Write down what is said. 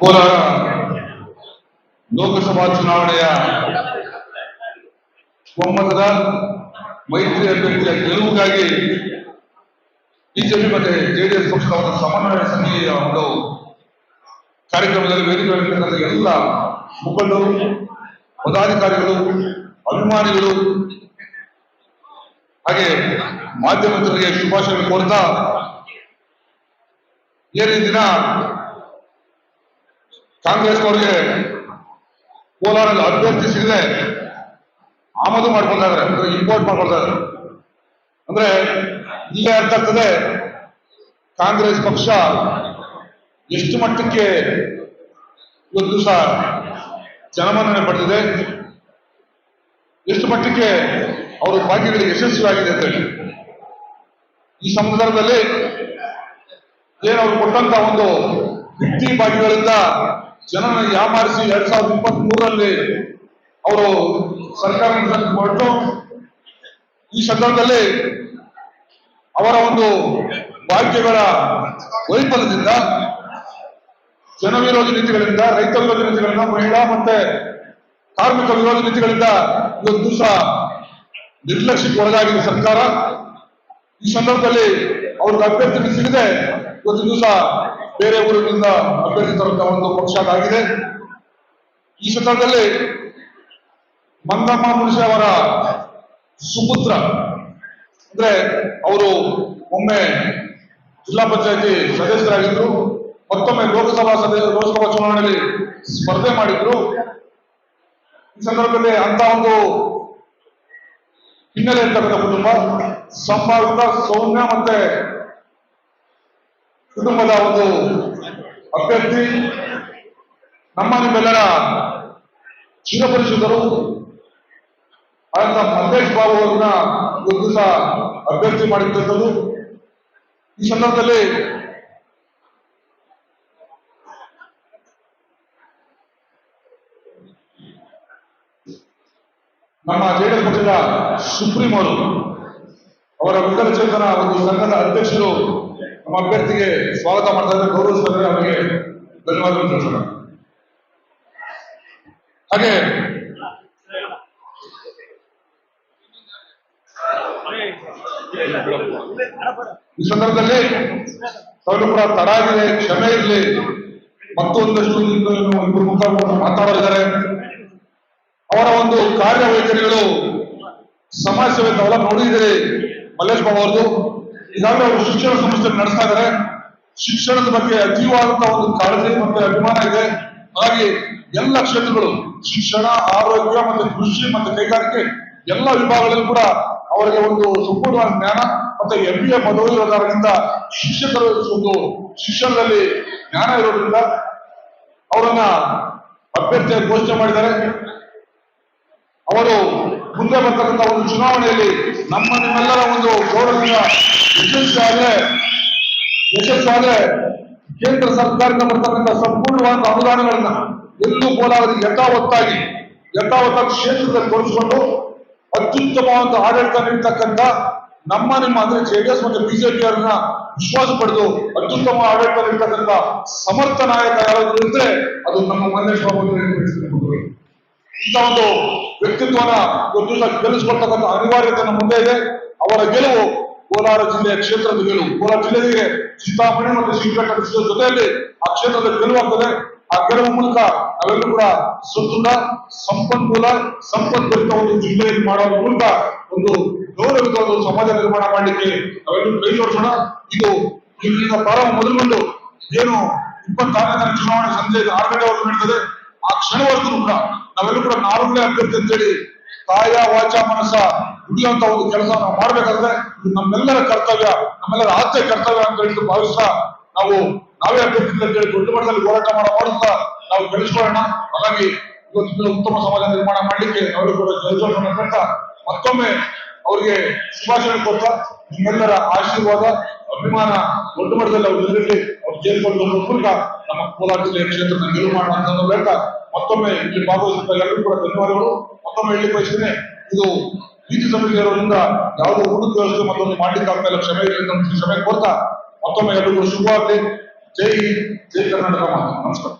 ಕೋಲಾರ ಲೋಕಸಭಾ ಚುನಾವಣೆಯ ಒಮ್ಮತದ ಮೈತ್ರಿ ಅಭ್ಯರ್ಥಿಯ ಗೆಲುವಿಗಾಗಿ ಬಿಜೆಪಿ ಮತ್ತೆ ಜೆಡಿಎಸ್ ಪಕ್ಷದ ಸಮನ್ವಯ ಸಮಿತಿಯ ಒಂದು ಕಾರ್ಯಕ್ರಮದಲ್ಲಿ ವೇದಿಕೆಯಲ್ಲಿರ್ತಕ್ಕಂಥ ಎಲ್ಲ ಮುಖಂಡರು, ಪದಾಧಿಕಾರಿಗಳು, ಅಭಿಮಾನಿಗಳು, ಹಾಗೆ ಮಾಧ್ಯಮದವರಿಗೆ ಶುಭಾಶಯ ಕೋರ್ತಾ ಏನೇ ದಿನ ಕಾಂಗ್ರೆಸ್ನವರಿಗೆ ಕೋಲಾರಲ್ಲಿ ಅಭ್ಯರ್ಥಿ ಸಿಗದೆ ಆಮದು ಮಾಡ್ಕೊಳ್ತಾ ಇದಾರೆ ಇಂಪೋರ್ಟ್ ಮಾಡ್ಕೊಳ್ತಾ ಇದಾರೆ. ಅಂದ್ರೆ ಇಲ್ಲೇ ಅರ್ಥ ಆಗ್ತದೆ, ಕಾಂಗ್ರೆಸ್ ಪಕ್ಷ ಎಷ್ಟು ಮಟ್ಟಕ್ಕೆ ಇವತ್ತು ದಿವಸ ಜನಮನ್ನಣೆ ಪಡೆದಿದೆ, ಎಷ್ಟು ಮಟ್ಟಕ್ಕೆ ಅವರು ಭಾಗ್ಯಗಳಿಗೆ ಯಶಸ್ವಿಯಾಗಿದೆ ಅಂತ ಹೇಳಿ. ಈ ಸಂದರ್ಭದಲ್ಲಿ ಏನು ಅವರು ಕೊಟ್ಟಂತ ಒಂದು ಭಿತ್ತಿ ಭಾಗ್ಯಗಳಿಂದ ಜನನ ಯಾಮಾರಿಸಿ ಎರಡ್ ಸಾವಿರದ ಇಪ್ಪತ್ತ್ ಮೂರರಲ್ಲಿ ಅವರು ಸರ್ಕಾರ ಮಾಡಿದ್ರು ಈ ಸಂದರ್ಭದಲ್ಲಿ ಅವರ ಒಂದು ಭಾಗ್ಯಗಳ ವೈಫಲ್ಯದಿಂದ, ಜನ ವಿರೋಧಿ ನೀತಿಗಳಿಂದ, ರೈತ ವಿರೋಧಿ ನೀತಿಗಳಿಂದ, ಮಹಿಳಾ ಮತ್ತೆ ಕಾರ್ಮಿಕ ವಿರೋಧಿ ನೀತಿಗಳಿಂದ ಇವತ್ತು ದಿವಸ ನಿರ್ಲಕ್ಷ್ಯಕ್ಕೆ ಒಳಗಾಗಿದೆ ಸರ್ಕಾರ. ಈ ಸಂದರ್ಭದಲ್ಲಿ ಅವ್ರಿಗೆ ಅಭ್ಯರ್ಥಿ ಸಿಗದೆ ಇವತ್ತು ದಿವಸ ಬೇರೆ ಊರುಗಳಿಂದ ಅಭ್ಯರ್ಥಿ ತರುವಂತ ಒಂದು ಪಕ್ಷ ಅದಾಗಿದೆ ಈ ಸಂದರ್ಭದಲ್ಲಿ ಮಂದಮ್ಮ ಮುನಿಷಿ ಅವರ ಸುಪುತ್ರ, ಅಂದ್ರೆ ಅವರು ಒಮ್ಮೆ ಜಿಲ್ಲಾ ಪಂಚಾಯತಿ ಸದಸ್ಯರಾಗಿದ್ರು, ಮತ್ತೊಮ್ಮೆ ಲೋಕಸಭಾ ಸದಸ್ಯ, ಲೋಕಸಭಾ ಚುನಾವಣೆಯಲ್ಲಿ ಸ್ಪರ್ಧೆ ಮಾಡಿದ್ರು. ಈ ಸಂದರ್ಭದಲ್ಲಿ ಅಂತ ಒಂದು ಹಿನ್ನೆಲೆ ಇರ್ತಕ್ಕಂಥ ಕುಟುಂಬ ಸಂಭಾವಿತ ಸೌಮ್ಯ ಮತ್ತೆ ಕುಟುಂಬದ ಒಂದು ಅಭ್ಯರ್ಥಿ, ನಮ್ಮ ನಿಮ್ಮೆಲ್ಲರ ಚಿರಪರಿಷದರು ಆದಂತ ಮಲ್ಲೇಶ್ ಬಾಬು ಅವರನ್ನ ಒಂದು ದಿವಸ ಅಭ್ಯರ್ಥಿ ಮಾಡಿರ್ತಕ್ಕಂಥದ್ದು ಈ ಸಂದರ್ಭದಲ್ಲಿ ನಮ್ಮ ಜೆಡಿಎಸ್ ಪಕ್ಷದ ಸುಪ್ರೀಂ ಅವರು ಅವರ ವಿಕಲಚೇತನ ಒಂದು ಸಂಘದ ಅಧ್ಯಕ್ಷರು ನಮ್ಮ ಅಭ್ಯರ್ಥಿಗೆ ಸ್ವಾಗತ ಮಾಡ್ತಾ ಇದ್ದಾರೆ ಗೌರವಿಸ್ತಾರೆ ಅವರಿಗೆ ಧನ್ಯವಾದಗಳು ತಿಳಿಸೋಣ. ಹಾಗೆ, ಈ ಸಂದರ್ಭದಲ್ಲಿ ಸೌಲಭ್ಯ ಕೂಡ ತಡ ಆಗಿದೆ ಕ್ಷಮೆ ಇರಲಿ, ಮತ್ತೊಂದಷ್ಟು ಇಬ್ಬರು ಮುಖ ಮಾತಾಡಲಿದ್ದಾರೆ. ಅವರ ಒಂದು ಕಾರ್ಯವೈಖರಿಗಳು ಸಮಾಜ ಸೇವೆ ನೋಡಿದ್ದೀರಿ ಮಲ್ಲೇಶ್ ಬಾಬು ಅವ್ರದ್ದು. ಈಗಾಗಲೇ ಅವರು ಶಿಕ್ಷಣ ಸಂಸ್ಥೆ ನಡೆಸ್ತಾ ಇದ್ದಾರೆ ಶಿಕ್ಷಣದ ಬಗ್ಗೆ ಅತೀವಾದಂತಹ ಒಂದು ಕಾಳಜಿ ಮತ್ತೆ ಅಭಿಮಾನ ಇದೆ. ಹಾಗಾಗಿ ಎಲ್ಲ ಕ್ಷೇತ್ರಗಳು, ಶಿಕ್ಷಣ, ಆರೋಗ್ಯ ಮತ್ತೆ ಕೃಷಿ ಮತ್ತೆ ಕೈಗಾರಿಕೆ ಎಲ್ಲ ವಿಭಾಗಗಳಲ್ಲಿ ಕೂಡ ಅವರಿಗೆ ಒಂದು ಸಂಪೂರ್ಣವಾದ ಜ್ಞಾನ ಮತ್ತೆ ಎಂ ಬಿ ಎ ಪದವಿ ಇರೋದ್ರಿಂದ ಶಿಕ್ಷಕರ ಒಂದು ಶಿಕ್ಷಣದಲ್ಲಿ ಜ್ಞಾನ ಇರೋದ್ರಿಂದ ಅವರನ್ನ ಅಭ್ಯರ್ಥಿಯಾಗಿ ಘೋಷಣೆ ಮಾಡಿದ್ದಾರೆ. ಅವರು ಮುಂದೆ ಬರ್ತಕ್ಕಂಥ ಒಂದು ಚುನಾವಣೆಯಲ್ಲಿ ನಮ್ಮ ನಿಮ್ಮೆಲ್ಲರ ಒಂದು ಗೌರವದಿಂದ ಯಶಸ್ಸಾದ್ರೆ ಯಶಸ್ಸಾದ್ರೆ ಕೇಂದ್ರ ಸರ್ಕಾರದಿಂದ ಬರ್ತಕ್ಕಂಥ ಸಂಪೂರ್ಣವಾದ ಅನುದಾನಗಳನ್ನ ಎಲ್ಲೂ ಕೋಲಾರದಲ್ಲಿ ಯಥಾವತ್ತಾಗಿ ಯಥಾವತ್ತಾಗಿ ಕ್ಷೇತ್ರದಲ್ಲಿ ತೋರಿಸಿಕೊಂಡು ಅತ್ಯುತ್ತಮವಾದ ಆಡಳಿತ ನೀಡತಕ್ಕಂಥ ನಮ್ಮ ನಿಮ್ಮ ಅಂದ್ರೆ ಜೆಡಿಎಸ್ ಮತ್ತು ಬಿಜೆಪಿ ಅವರನ್ನ ವಿಶ್ವಾಸ ಪಡೆದು ಅತ್ಯುತ್ತಮ ಆಡಳಿತ ನೀಡ್ತಕ್ಕಂಥ ಸಮರ್ಥ ನಾಯಕ ಯಾರಾದ್ರೂ ಇದ್ರೆ ಅದು ನಮ್ಮ ಮಲ್ಲೇಶ್ ಬಾಬು. ಇಂಥ ಒಂದು ವ್ಯಕ್ತಿತ್ವನ ಒಂದು ದಿವಸ ಗೆಲ್ಲಿಸಿಕೊಳ್ತಕ್ಕಂಥ ಅನಿವಾರ್ಯತೆ ನಮ್ಮ ಮುಂದೆ ಇದೆ. ಅವರ ಗೆಲುವು ಕೋಲಾರ ಜಿಲ್ಲೆಯ ಕ್ಷೇತ್ರದ ಗೆಲುವು. ಕೋಲಾರ ಜಿಲ್ಲೆಗೆ ಸೀತಾಮಣಿ ಮತ್ತು ಕೃಷ್ಣದ ಜೊತೆಯಲ್ಲಿ ಆ ಕ್ಷೇತ್ರದ ಗೆಲುವಾಗ್ತದೆ ಆ ಗೆಲುವು ಮೂಲಕ ನಾವೆಲ್ಲರೂ ಕೂಡ ಸದೃಢ ಸಂಪನ್ಮೂಲ ಸಂಪದ್ಭರಿತ ಒಂದು ಜಿಲ್ಲೆಯಲ್ಲಿ ಮಾಡುವ ಮೂಲಕ ಒಂದು ಗೌರವಿತ ಒಂದು ಸಮಾಜ ನಿರ್ಮಾಣ ಮಾಡಲಿಕ್ಕೆ ನಾವೆಲ್ಲರೂ ಕೈ ಜೋಡಿಸೋಣ. ಇದು ಇಲ್ಲಿಂದ ಪ್ರಾರಂಭ ಮೊದಲುಗೊಂಡು ಏನು ಇಪ್ಪತ್ತಾರನೇ ತಾರೀಕು ಚುನಾವಣೆ ಸಂಜೆ ಆರು ಗಂಟೆವರೆಗೂ ನಡೀತದೆ. ಆ ಕ್ಷಣವರೆಗೂ ಕೂಡ ನಾವೆಲ್ಲರೂ ಕೂಡ ನಾಲ್ಕನೇ ಅಭ್ಯರ್ಥಿ ಅಂತೇಳಿ ಕಾಯ ವಾಚ, ಮನಸ್ಸ ದುಡಿಯುವಂತ ಒಂದು ಕೆಲಸ ನಾವು ಮಾಡ್ಬೇಕಾದ್ರೆ ಇದು ನಮ್ಮೆಲ್ಲರ ಕರ್ತವ್ಯ, ನಮ್ಮೆಲ್ಲರ ಆದ್ಯ ಕರ್ತವ್ಯ ಅಂತ ಹೇಳಿ ಭಾವಿಸ್ತಾ ನಾವು ನಾವೇ ಅಭ್ಯರ್ಥಿ ಅಂತ ಹೇಳಿ ದೊಡ್ಡ ಮಟ್ಟದಲ್ಲಿ ಹೋರಾಟ ಮಾಡ ಮಾಡುತ್ತಾ ನಾವು ಬೆಳೆಸ್ಕೊಳ್ಳೋಣ ಹಾಗಾಗಿ ಇವತ್ತು ಉತ್ತಮ ಸಮಾಜ ನಿರ್ಮಾಣ ಮಾಡ್ಲಿಕ್ಕೆ ಅವರು ಕೂಡ ಜಯಜೋಷಣ ಅಂತ ಮತ್ತೊಮ್ಮೆ ಅವರಿಗೆ ಶುಭಾಶಯ ಕೊಡ್ತಾ, ನಿಮ್ಮೆಲ್ಲರ ಆಶೀರ್ವಾದ, ಅಭಿಮಾನ ದೊಡ್ಡ ಮಟ್ಟದಲ್ಲಿ ಅವ್ರು ಎದುರಲ್ಲಿ ಜೈಲ್ಕೊಂಡು ಮೂಲಕ ನಮ್ಮ ಕೋಲಾರ ಜಿಲ್ಲೆಯ ಕ್ಷೇತ್ರದ ಮಾಡೋಣ ಅಂತ ಹೇಳ್ತಾ ಮತ್ತೊಮ್ಮೆ ಇಲ್ಲಿ ಭಾಗವಹಿಸಿದ ಎಲ್ಲರೂ ಕೂಡ ಧನ್ಯವಾದಗಳು. ಮತ್ತೊಮ್ಮೆ ಹೇಳಿ ಬಯಸ್ತೇನೆ ಇದು ನೀತಿ ಸಮಿತಿ ಇರೋದ್ರಿಂದ ಯಾವುದೋ ಹುಡುಕ ವ್ಯವಸ್ಥೆ ಮತ್ತೊಂದು ಮಾಡ್ಲಿಕ್ಕೆ ಇಲ್ಲ ಕ್ಷಮೆ ಕ್ಷಮೆ ಕೊಡ್ತಾ ಮತ್ತೊಮ್ಮೆ ಎಲ್ಲರಿಗೂ ಶುಭವಾಗಲಿ. ಜೈ ಹಿಂದ್, ಜೈ ಕರ್ನಾಟಕ ಮಾತು. ನಮಸ್ಕಾರ.